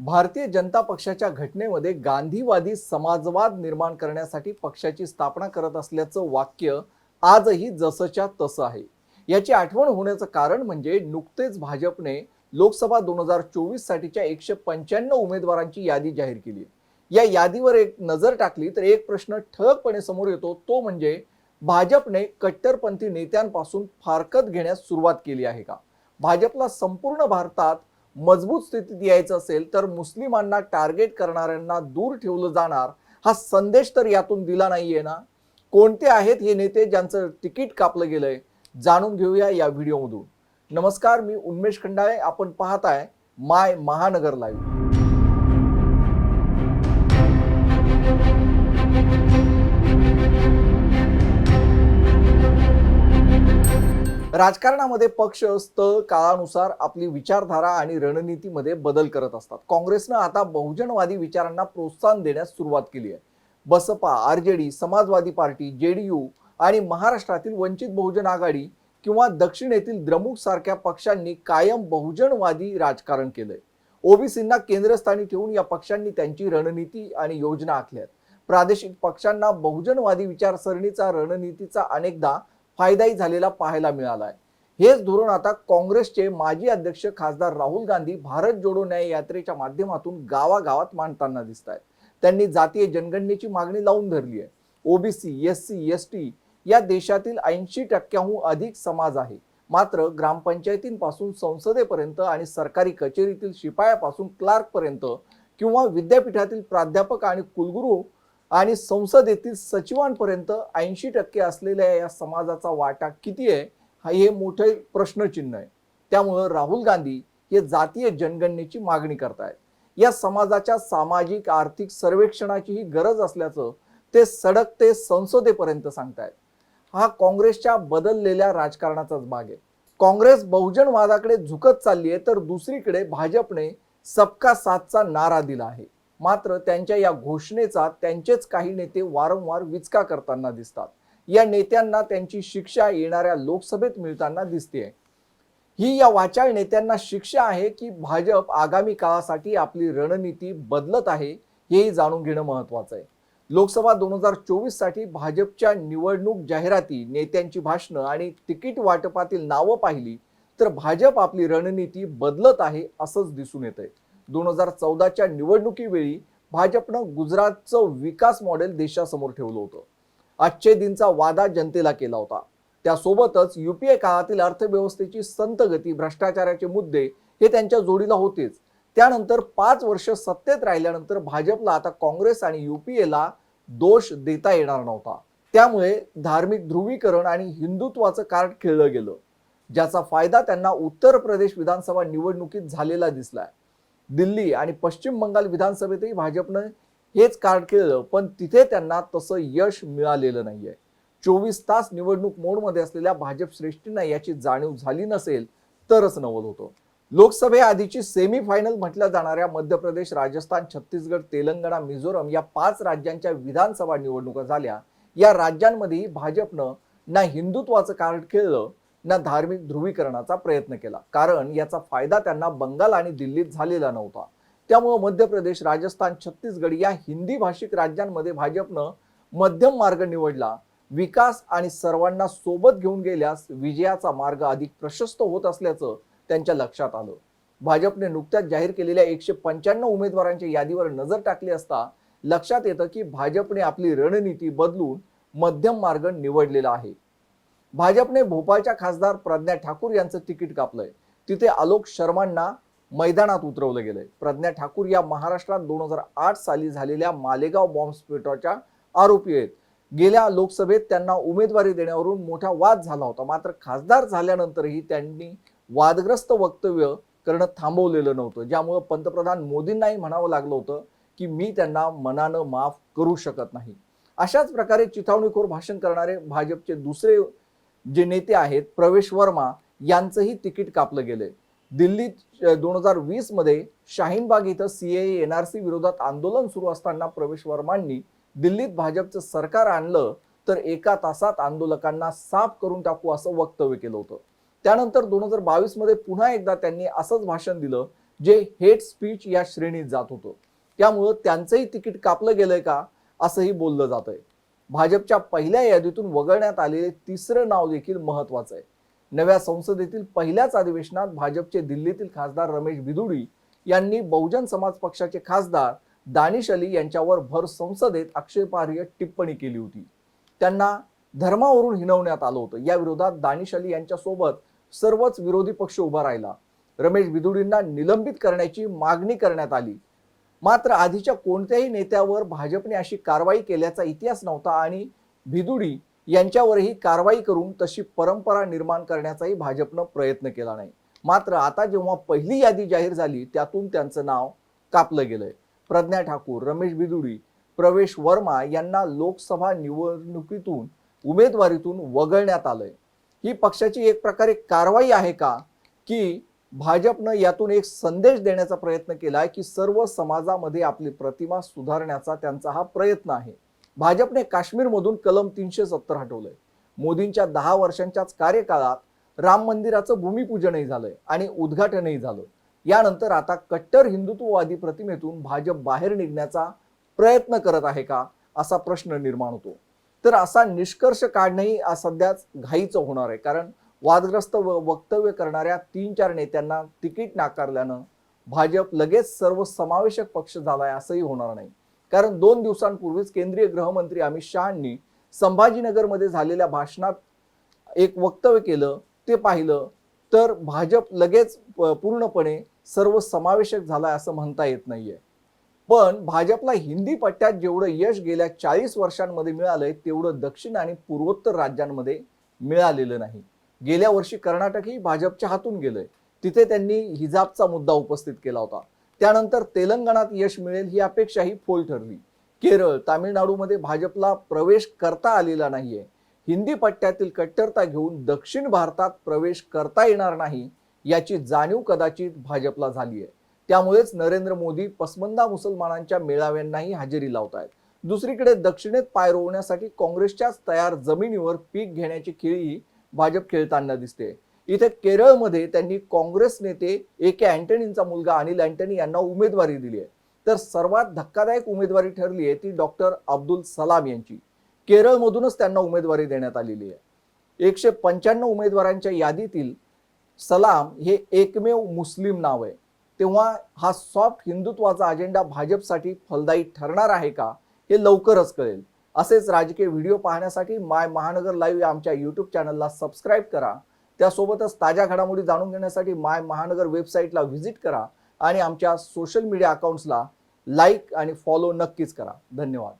भारतीय जनता पक्षाच्या घटनेमध्ये गांधीवादी समाजवाद निर्माण करण्यासाठी पक्षाची स्थापना करत असल्याचं वाक्य आजही जसंच्या तसं आहे. याची आठवण होण्याचं कारण म्हणजे नुकतेच भाजपने लोकसभा दोन हजार चोवीस साठीच्या एकशे पंच्याण्णव उमेदवारांची यादी जाहीर केली या यादीवर एक नजर टाकली तर एक प्रश्न ठळकपणे समोर येतो तो म्हणजे भाजपने कट्टरपंथी नेत्यांपासून फारकत घेण्यास सुरुवात केली आहे का? भाजपला संपूर्ण भारतात मजबूत स्थितीत यायचं असेल तर मुस्लिमांना टार्गेट करणाऱ्यांना दूर ठेवलं जाणार. हा संदेश तर यातून दिला नाहीये ना. कोणते आहेत हे नेते ज्यांचं तिकीट कापलं गेलंय? जाणून घेऊया या व्हिडिओमधून. नमस्कार मी उन्मेष खंडाळे. आपण पाहताय माय महानगर लाईव्ह. राजकारणामध्ये पक्ष स्थळ काळानुसार आपली विचारधारा आणि रणनीतीमध्ये बदल करत असतात. काँग्रेसनं आता बहुजनवादी विचारांना प्रोत्साहन देण्यास सुरुवात केली आहे. Baspa R J D Samajwadi party J D U आणि महाराष्ट्रातील वंचित बहुजन आघाडी किंवा दक्षिणेतील द्रमुक सारख्या पक्षांनी कायम बहुजनवादी राजकारण केलंय. ओबीसींना केंद्रस्थानी ठेवून या पक्षांनी त्यांची रणनीती आणि योजना आखल्यात. प्रादेशिक पक्षांना बहुजनवादी विचारसरणीचा रणनीतीचा अनेकदा फायदाही झालेला पाहायला मिळाला आहे हेच धोरण आता काँग्रेसचे माजी अध्यक्ष खासदार राहुल गांधी भारत जोडो न्याय यात्रेच्या माध्यमातून गावागावात मांडताना दिसत आहेत त्यांनी जातीय जनगणनेची मागणी लावून धरली आहे OBC S C S T या देशातील ऐंशी टक्क्याहून अधिक समाज आहे. मात्र ग्रामपंचायतींपासून संसदेपर्यंत आणि सरकारी कचेरीतील शिपायापासून क्लार्कपर्यंत किंवा विद्यापीठातील प्राध्यापक आणि कुलगुरू आणि संसदेतील सचिवांपर्यंत ऐंशी टक्के असलेल्या या समाजाचा वाटा किती आहे हा हे मोठे प्रश्नचिन्ह आहे. त्यामुळं राहुल गांधी हे जातीय जनगणनेची मागणी करतायत. या समाजाच्या सामाजिक आर्थिक सर्वेक्षणाचीही गरज असल्याचं ते सडक ते संसदेपर्यंत सांगतायत. हा काँग्रेसच्या बदललेल्या राजकारणाचाच भाग आहे. काँग्रेस बहुजनवादाकडे झुकत चालली आहे तर दुसरीकडे भाजपने सबका साथचा नारा दिला आहे. मात्र त्यांच्या या घोषणेचा त्यांचेच काही नेते वारंवार विचका करताना दिसतात. या नेत्यांना त्यांची शिक्षा येणाऱ्या लोकसभेत मिळताना दिसते ही या वाचाळ नेत्यांना शिक्षा आहे की भाजप आगामी काळासाठी आपली रणनीती बदलत आहे हेही जाणून घेणं महत्वाचं आहे. लोकसभा दोन हजार चोवीससाठी भाजपच्या निवडणूक जाहिराती नेत्यांची भाषणं आणि तिकीट वाटपातील नावं पाहिली तर भाजप आपली रणनीती बदलत आहे असंच दिसून येत आहे दोन हजार चौदाच्या निवडणुकीवेळी भाजपनं गुजरातचं विकास मॉडेल देशासमोर ठेवलं होतं. आजचे दिनचा वादा जनतेला केला होता. त्यासोबतच युपीए काळातील अर्थव्यवस्थेची संत गती भ्रष्टाचाराचे मुद्दे हे त्यांच्या जोडीला होतेच. त्यानंतर पाच वर्ष सत्तेत राहिल्यानंतर भाजपला आता काँग्रेस आणि युपीएला दोष देता येणार नव्हता. त्यामुळे धार्मिक ध्रुवीकरण आणि हिंदुत्वाचं कार्ड खेळलं गेलं. ज्याचा फायदा त्यांना उत्तर प्रदेश विधानसभा निवडणुकीत झालेला दिसलाय. दिल्ली आणि पश्चिम बंगाल विधानसभेतही भाजपनं हेच कार्ड खेळलं पण तिथे त्यांना तसं यश मिळालेलं नाहीये. चोवीस तास निवडणूक मोडमध्ये असलेल्या भाजप श्रेष्ठींना याची जाणीव झाली नसेल तरच नवल होतं. लोकसभेआधीची सेमी फायनल म्हटल्या जाणाऱ्या मध्य प्रदेश राजस्थान छत्तीसगड तेलंगणा मिझोरम या पाच राज्यांच्या विधानसभा निवडणुका झाल्या. या राज्यांमध्येही भाजपनं ना हिंदुत्वाचं कार्ड खेळलं ना धार्मिक ध्रुवीकरणाचा प्रयत्न केला. कारण याचा फायदा त्यांना बंगाल आणि दिल्लीत झालेला नव्हता. त्यामुळं मध्य प्रदेश राजस्थान छत्तीसगड या हिंदी भाषिक राज्यांमध्ये भाजपनं मध्यम मार्ग निवडला. विकास आणि सर्वांना सोबत घेऊन गेल्यास विजयाचा मार्ग अधिक प्रशस्त होत असल्याचं त्यांच्या लक्षात आलं. भाजपने नुकत्याच जाहीर केलेल्या एकशे पंच्याण्णव उमेदवारांच्या यादीवर नजर टाकली असता लक्षात येतं की भाजपने आपली रणनीती बदलून मध्यम मार्ग निवडलेला आहे. भाजपने भोपाळच्या खासदार प्रज्ञा ठाकूर यांचं तिकीट कापलंय. तिथे आलोक शर्मांना मैदानात उतरवलं गेलंय. प्रज्ञा ठाकूर या महाराष्ट्रात दोन हजार आठ साली झालेल्या मालेगाव बॉम्बस्फोटाच्या आरोपी आहेत. गेल्या लोकसभेत त्यांना उमेदवारी देण्यावरून मोठा वाद झाला होता. मात्र खासदार झाल्यानंतरही त्यांनी वादग्रस्त वक्तव्य करणं थांबवलेलं नव्हतं. ज्यामुळं पंतप्रधान मोदींनाही म्हणावं लागलं होतं की मी त्यांना मनानं माफ करू शकत नाही. अशाच प्रकारे चिथावणीखोर भाषण करणारे भाजपचे दुसरे जे नेते आहेत प्रवेश वर्मा यांचंही तिकीट कापलं गेलंय. दिल्लीत दोन हजार वीसमध्ये शाहीनबाग इथं सीएए एनआरसी विरोधात आंदोलन सुरू असताना प्रवेश वर्मांनी दिल्लीत भाजपचं सरकार आणलं तर एका तासात आंदोलकांना साफ करून टाकू असं वक्तव्य केलं होतं. त्यानंतर दोन हजार बावीसमध्ये पुन्हा एकदा त्यांनी असंच भाषण दिलं जे हेट स्पीच या श्रेणीत जात होतं. त्यामुळं त्यांचंही तिकीट कापलं गेलंय का असंही बोललं जात आहे भाजपच्या पहिल्या यादीतून वगळण्यात आलेले तिसरं नाव देखील महत्वाचं आहे. नव्या संसदेतील पहिल्याच अधिवेशनात भाजपचे दिल्लीतील खासदार रमेश बिदुडी यांनी बहुजन समाज पक्षाचे खासदार दानिश अली यांच्यावर भर संसदेत आक्षेपार्ह टिप्पणी केली होती. त्यांना धर्मावरून हिनवण्यात आलं होतं. या विरोधात दानिश अली यांच्यासोबत सर्वच विरोधी पक्ष उभा राहिला. रमेश बिदुडींना निलंबित करण्याची मागणी करण्यात आली. मात्र आधीच्या कोणत्याही नेत्यावर भाजपने अशी कारवाई केल्याचा इतिहास नव्हता आणि भिदुडी यांच्यावरही कारवाई करून तशी परंपरा निर्माण करण्याचाही भाजपनं प्रयत्न केला नाही. मात्र आता जेव्हा पहिली यादी जाहीर झाली त्यातून त्यांचं नाव कापलं गेलंय. प्रज्ञा ठाकूर रमेश बिदुडी प्रवेश वर्मा यांना लोकसभा निवडणुकीतून उमेदवारीतून वगळण्यात आलंय. ही पक्षाची एक प्रकारे कारवाई आहे का? की भाजपनं यातून एक संदेश देण्याचा प्रयत्न केला आहे की सर्व समाजामध्ये आपली प्रतिमा सुधारण्याचा त्यांचा हा प्रयत्न आहे. भाजपने काश्मीरमधून कलम तीनशे सत्तर हटवलंय. मोदींच्या दहा वर्षांच्याच कार्यकाळात राम मंदिराचं भूमिपूजनही झालंय आणि उद्घाटनही झालं. यानंतर आता कट्टर हिंदुत्ववादी प्रतिमेतून भाजप बाहेर निघण्याचा प्रयत्न करत आहे का असा प्रश्न निर्माण होतो. तर असा निष्कर्ष काढणंही सध्याच घाईचं होणार आहे. कारण वादग्रस्त व- वक्तव्य करणाऱ्या तीन चार नेत्यांना तिकीट नाकारल्यानं भाजप लगेच सर्वसमावेशक पक्ष झालाय असंही होणार नाही. कारण दोन दिवसांपूर्वीच केंद्रीय गृहमंत्री अमित शहानी संभाजीनगरमध्ये झालेल्या भाषणात एक वक्तव्य केलं ते पाहिलं तर भाजप लगेच पूर्णपणे सर्वसमावेशक झालाय असं म्हणता येत नाहीये. पण भाजपला हिंदी पट्ट्यात जेवढं यश गेल्या चाळीस वर्षांमध्ये मिळालंय तेवढं दक्षिण आणि पूर्वोत्तर राज्यांमध्ये मिळालेलं नाही. गेल्या वर्षी कर्नाटकही भाजपच्या हातून गेलंय. तिथे त्यांनी हिजाबचा मुद्दा उपस्थित केला होता. त्यानंतर तेलंगणात यश मिळेल ही अपेक्षाही फोल ठरली. केरळ तामिळनाडूमध्ये भाजपला प्रवेश करता आलेला नाहीये. हिंदी पट्ट्यातील कट्टरता घेऊन दक्षिण भारतात प्रवेश करता येणार नाही याची जाणीव कदाचित भाजपला झाली आहे त्यामुळेच नरेंद्र मोदी पसमंदा मुसलमानांच्या मेळाव्यांनाही हजेरी लावत आहेत दुसरीकडे दक्षिणेत पाय रोवण्यासाठी काँग्रेसच्याच तयार जमिनीवर पीक घेण्याची खेळी भाजप खेळताना दिसते. इथे केरळमध्ये त्यांनी काँग्रेस नेते ए के अँटनींचा मुलगा अनिल अँटनी यांना उमेदवारी दिली आहे. तर सर्वात धक्कादायक उमेदवारी ठरली आहे ती डॉक्टर अब्दुल सलाम यांची. केरळमधूनच त्यांना उमेदवारी देण्यात आलेली आहे. एकशे पंच्याण्णव उमेदवारांच्या यादीतील सलाम हे एकमेव मुस्लिम नाव आहे. तेव्हा हा सॉफ्ट हिंदुत्वाचा अजेंडा भाजपसाठी फलदायी ठरणार आहे का हे लवकरच कळेल. असेच राजकीय व्हिडिओ पाहण्यासाठी माय महानगर लाईव्ह या आमच्या यूट्यूब चॅनलला सबस्क्राईब करा. त्यासोबतच ताज्या घडामोडी जाणून घेण्यासाठी माय महानगर वेबसाईटला व्हिजिट करा आणि आमच्या सोशल मीडिया अकाउंट्सला लाईक आणि फॉलो नक्कीच करा. धन्यवाद.